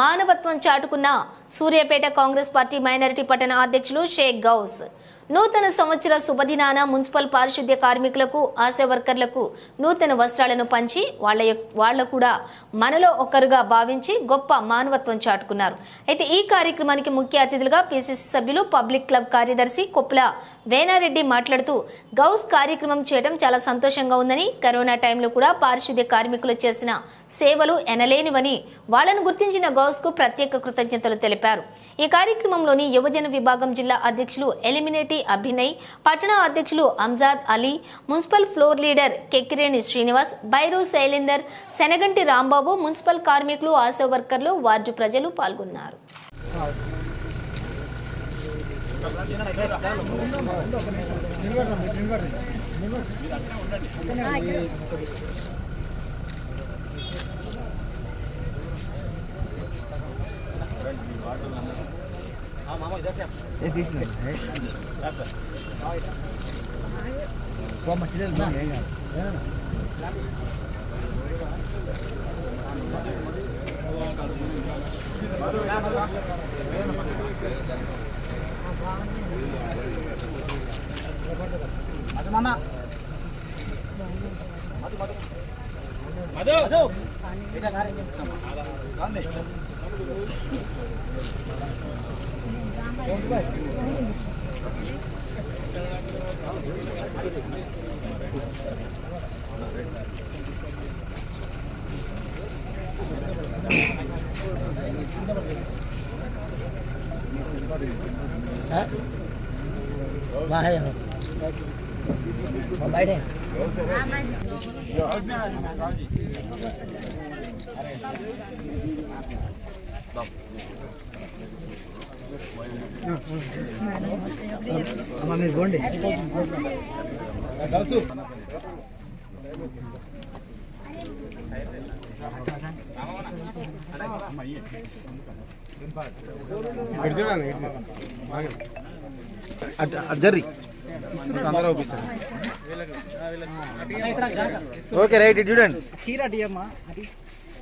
మానవత్వం చాటుకున్న Suryapet Congress party minority పట్టణ అధ్యక్షులు షేక్ గౌస్. నూతన సంవత్సర శుభదినాన మున్సిపల్ పారిశుద్ధ్య కార్మికులకు ఆశా వర్కర్లకు నూతన వస్త్రాలను పంచి వాళ్ళ వాళ్ళ కూడా మనలో ఒకరుగా భావించి గొప్ప మానవత్వం చాటుకున్నారు. అయితే ఈ కార్యక్రమానికి ముఖ్య అతిథులుగా పిసిసి సభ్యులు పబ్లిక్ క్లబ్ కార్యదర్శి కొప్పుల వేనారెడ్డి మాట్లాడుతూ గౌస్ కార్యక్రమం చేయడం చాలా సంతోషంగా ఉందని కరోనా టైంలో కూడా పారిశుద్ధ్య కార్మికులు చేసిన సేవలు ఎనలేనివని వాళ్ళను గుర్తించిన గౌస్కు ప్రత్యేక కృతజ్ఞతలు తెలిపారు. ఈ కార్యక్రమంలోని యువజన విభాగం జిల్లా అధ్యక్షులు ఎలిమినేటి అభినయ్ పట్టణ అధ్యక్షులు Amjad Ali municipal floor leader Kekkireni Srinivas Bairu Shailender Shanaganti Rambabu municipal కార్మికులు ఆశా వర్కర్లు వార్డు ప్రజలు పాల్గొన్నారు. तीस नंबर है वो मछली ले लो लेगा मधु मामा मधु मधु मधु मधु बाहर हम बैठे अरे మీరు పోండి జర్రి అందరూ ఒప్పిస్తారు ఓకే రైట్ చూడండి. కీరా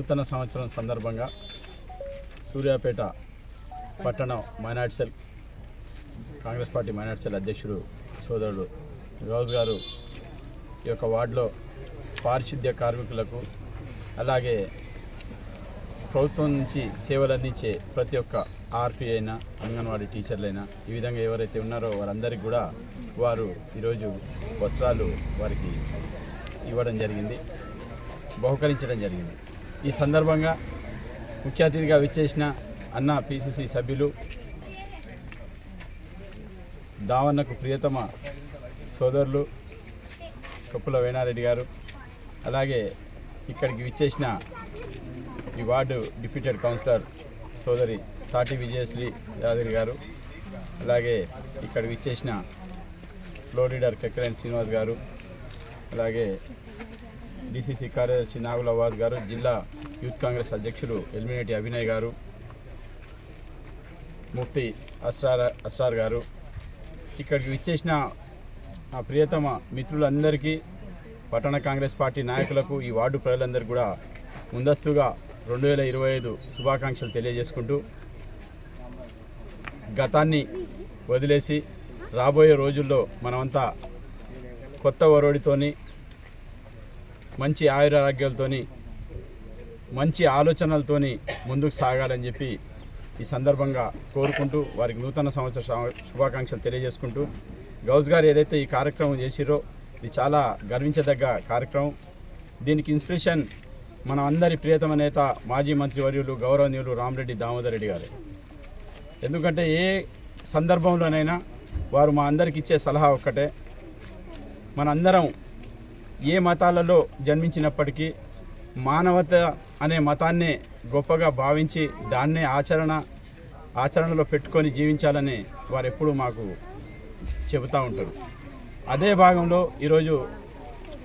నూతన సంవత్సరం సందర్భంగా సూర్యాపేట పట్టణం minority cell Congress party minority cell అధ్యక్షుడు సోదరుడు రోజ్ గారు ఈ యొక్క వార్డులో పారిశుద్ధ్య కార్మికులకు అలాగే ప్రభుత్వం నుంచి సేవలు అందించే ప్రతి ఒక్క ఆర్పీ అయినా అంగన్వాడీ టీచర్లైనా ఈ విధంగా ఎవరైతే ఉన్నారో వారందరికీ కూడా వారు ఈరోజు వస్త్రాలు వారికి ఇవ్వడం జరిగింది బహుకరించడం జరిగింది. ఈ సందర్భంగా ముఖ్య అతిథిగా విచ్చేసిన అన్న పిసిసి సభ్యులు దావన్నకు ప్రియతమ సోదరులు కొప్పుల వేణారెడ్డి గారు అలాగే ఇక్కడికి విచ్చేసిన ఈ వార్డు డిప్యూటెడ్ కౌన్సిలర్ సోదరి తాటి విజయశ్రీ యాదగిరి గారు అలాగే ఇక్కడ విచ్చేసిన ఫ్లో లీడర్ కెక్కరేన్ శ్రీనివాస్ గారు అలాగే డిసిసి కార్యదర్శి నాగుల వాజ్ గారు జిల్లా యూత్ కాంగ్రెస్ అధ్యక్షులు ఎలిమినేటి అభినయ్ గారు ముఫ్తి అస్రార్ అస్రార్ గారు. ఇక్కడికి విచ్చేసిన నా ప్రియతమ మిత్రులందరికీ పట్టణ కాంగ్రెస్ పార్టీ నాయకులకు ఈ వార్డు ప్రజలందరికీ కూడా ముందస్తుగా రెండు వేల ఇరవై ఐదు శుభాకాంక్షలు తెలియజేసుకుంటూ గతాన్ని వదిలేసి రాబోయే రోజుల్లో మనమంతా కొత్త ఒరవడితోని మంచి ఆయురారోగ్యాలతోని మంచి ఆలోచనలతోని ముందుకు సాగాలని చెప్పి ఈ సందర్భంగా కోరుకుంటూ వారికి నూతన సంవత్సర శుభాకాంక్షలు తెలియజేసుకుంటూ గౌజ్ గారు ఏదైతే ఈ కార్యక్రమం చేసిరో ఇది చాలా గర్వించదగ్గ కార్యక్రమం. దీనికి ఇన్స్పిరేషన్ మన అందరి ప్రియతమ నేత మాజీ మంత్రివర్యులు గౌరవనీయులు రామరెడ్డి దామోదర్ రెడ్డి గారు. ఎందుకంటే ఏ సందర్భంలోనైనా వారు మా అందరికి ఇచ్చే సలహా ఒక్కటే. మనందరం ఏ మతాలలో జన్మించినప్పటికీ మానవత అనే మతాన్నే గొప్పగా భావించి దాన్నే ఆచరణ ఆచరణలో పెట్టుకొని జీవించాలని వారు ఎప్పుడూ మాకు చెబుతూ ఉంటారు. అదే భాగంలో ఈరోజు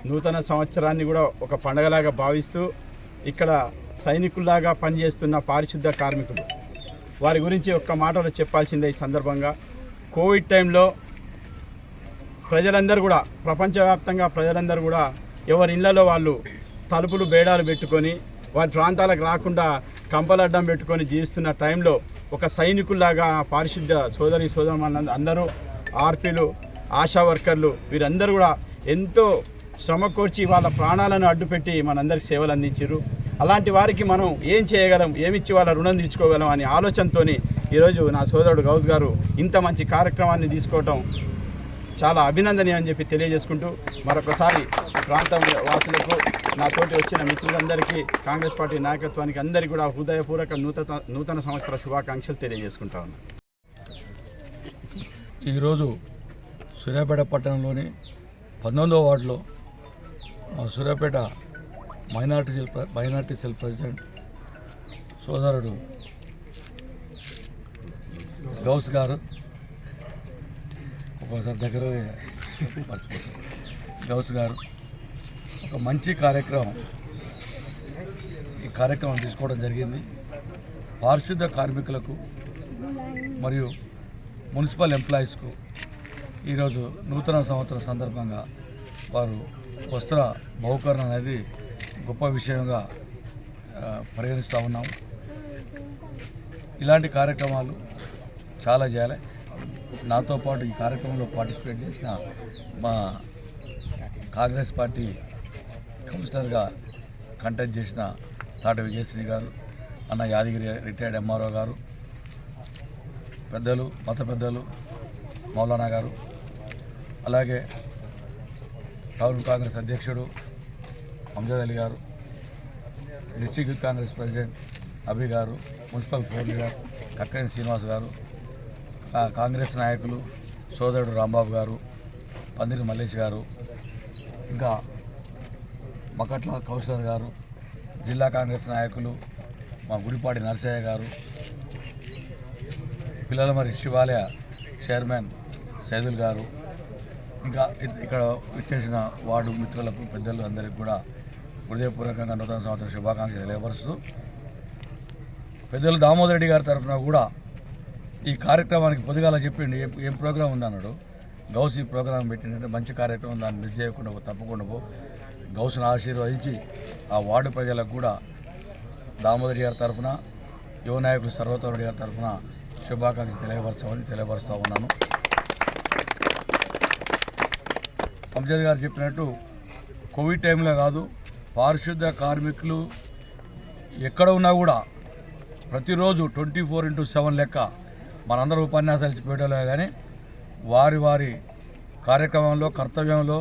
నూతన సంవత్సరాన్ని కూడా ఒక పండగలాగా భావిస్తూ ఇక్కడ సైనికుల్లాగా పనిచేస్తున్న పారిశుద్ధ కార్మికులు. వారి గురించి ఒక్క మాటలో చెప్పాల్సిందే ఈ సందర్భంగా. కోవిడ్ టైంలో ప్రజలందరూ కూడా ప్రపంచవ్యాప్తంగా ప్రజలందరూ కూడా ఎవరి ఇళ్ళలో వాళ్ళు తలుపులు బేడాలు పెట్టుకొని వారి ప్రాంతాలకు రాకుండా కంపలడ్డం పెట్టుకొని జీవిస్తున్న టైంలో ఒక సైనికుల్లాగా పారిశుద్ధ సోదరి సోదరు అందరూ ఆర్పీలు ఆశా వర్కర్లు వీరందరూ కూడా ఎంతో శ్రమ కోర్చి వాళ్ళ ప్రాణాలను అడ్డుపెట్టి మనందరికి సేవలు అందించారు అలాంటి వారికి మనం ఏం చేయగలం ఏమిచ్చి వాళ్ళ రుణం తీర్చుకోగలం అనే ఆలోచనతోనే ఈరోజు నా సోదరుడు గౌస్ గారు ఇంత మంచి కార్యక్రమాన్ని తీసుకోవటం చాలా అభినందనీయం అని చెప్పి తెలియజేసుకుంటూ మరొకసారి ప్రాంతం వాసులకు నా తోటి వచ్చిన మిత్రులందరికీ కాంగ్రెస్ పార్టీ నాయకత్వానికి అందరికీ కూడా హృదయపూర్వక నూతన నూతన సంవత్సర శుభాకాంక్షలు తెలియజేసుకుంటా ఉన్నాను ఈరోజు సూర్యాపేట పట్టణంలోని పంతొమ్మిదవ వార్డులో మా Suryapet minority cell minority cell president సోదరుడు గౌస్ గారు ఒక్కోసారి దగ్గర గౌస్ గారు ఒక మంచి కార్యక్రమం. ఈ కార్యక్రమం తీసుకోవడం జరిగింది. పారిశుద్ధ కార్మికులకు మరియు మున్సిపల్ ఎంప్లాయీస్కు ఈరోజు నూతన సంవత్సరం సందర్భంగా వారు వస్త్ర బహుకరణ అనేది గొప్ప విషయంగా పరిగణిస్తూ ఉన్నాం ఇలాంటి కార్యక్రమాలు చాలా చేయాలి. నాతో పాటు ఈ కార్యక్రమంలో పార్టిసిపేట్ చేసిన మా కాంగ్రెస్ పార్టీ కమిషనర్గా కంటెక్ట్ చేసిన తాట విజయశ్రీ గారు అన్న యాదగిరి రిటైర్డ్ ఎంఆర్ఓ గారు పెద్దలు మత పెద్దలు మౌలానా గారు అలాగే టౌన్ కాంగ్రెస్ అధ్యక్షుడు అంజద్ అలీ గారు డిస్టిక్ కాంగ్రెస్ ప్రెసిడెంట్ అభి గారు municipal floor leader Kakkani Srinivas గారు కాంగ్రెస్ నాయకులు సోదరుడు రాంబాబు గారు పందిరి మల్లేష్ గారు ఇంకా మకట్ల కౌశలర్ గారు జిల్లా కాంగ్రెస్ నాయకులు మా గుడిపాటి నరసయ్య గారు పిల్లల మరి శివాలయ చైర్మన్ సైదుల్ గారు ఇంకా ఇక్కడ వచ్చేసిన వార్డు మిత్రులకు పెద్దలు అందరికీ కూడా హృదయపూర్వకంగా నూతన సంవత్సర శుభాకాంక్షలు తెలియపరుస్తూ పెద్దలు దామోదర్ రెడ్డి గారి తరఫున కూడా ఈ కార్యక్రమానికి పొద్దుగాల చెప్పిండు ఏం ఏం ప్రోగ్రాం ఉందన్నాడు గౌస్ ఈ ప్రోగ్రాం పెట్టిందంటే మంచి కార్యక్రమం దాన్ని మిస్ చేయకుండా తప్పకుండా పో. గౌస్ని ఆశీర్వదించి ఆ వార్డు ప్రజలకు కూడా దామోదరి గారి తరఫున యువ నాయకులు సర్వతోడి గారి తరఫున శుభాకాంక్షలు తెలియపరచమని తెలియపరుస్తూ ఉన్నాను. అంజద్ గారు చెప్పినట్టు కోవిడ్ టైంలో కాదు పారిశుద్ధ కార్మికులు ఎక్కడ ఉన్నా కూడా ప్రతిరోజు ట్వంటీ ఫోర్ ఇంటూ సెవెన్ లెక్క మనందరూ ఉపన్యాసాలు ఇచ్చిపోయడంలో కానీ వారి వారి కార్యక్రమంలో కర్తవ్యంలో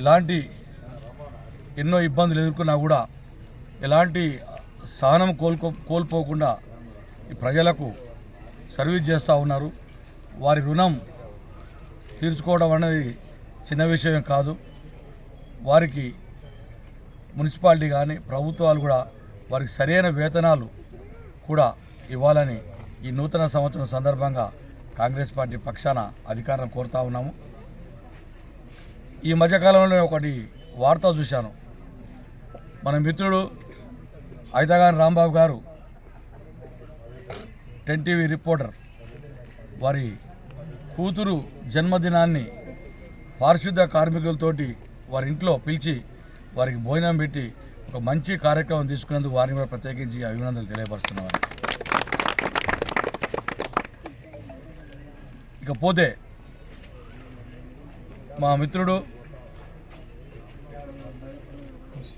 ఎలాంటి ఎన్నో ఇబ్బందులు ఎదుర్కొన్నా కూడా ఎలాంటి సహనం కోల్కో కోల్పోకుండా ఈ ప్రజలకు సర్వీస్ చేస్తూ ఉన్నారు. వారి రుణం తీర్చుకోవడం అనేది చిన్న విషయం కాదు. వారికి మున్సిపాలిటీ కానీ ప్రభుత్వాలు కూడా వారికి సరైన వేతనాలు కూడా ఇవ్వాలని ఈ నూతన సంవత్సరం సందర్భంగా కాంగ్రెస్ పార్టీ పక్షాన అధికారం కోరుతా ఉన్నాము. ఈ మధ్యకాలంలో ఒకటి వార్త చూశాను. మన మిత్రుడు ఐతగాని రాంబాబు గారు టెన్ టీవీ రిపోర్టర్ వారి కూతురు జన్మదినాన్ని పారిశుద్ధ కార్మికులతోటి వారి ఇంట్లో పిలిచి వారికి భోజనం పెట్టి ఒక మంచి కార్యక్రమం తీసుకున్నందుకు వారిని కూడా ప్రత్యేకించి అభినందనలు తెలియపరుస్తున్నాను. ఇకపోతే మా మిత్రుడు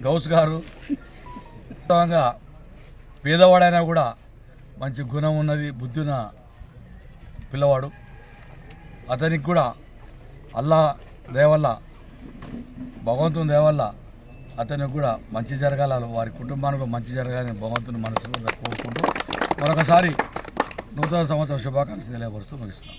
గౌస్ గారు వాస్తవంగా పేదవాడైనా కూడా మంచి గుణం ఉన్నది బుద్ధి ఉన్న పిల్లవాడు. అతనికి కూడా అల్లా దయవల్ల భగవంతుని దయవల్ల అతనికి కూడా మంచి జరగాల వారి కుటుంబానికి మంచి జరగాలని భగవంతుని మనసులో కోరుకుంటూ మరొకసారి నూతన సంవత్సరం శుభాకాంక్షలు తెలియపరుస్తూ ముగిస్తున్నాం.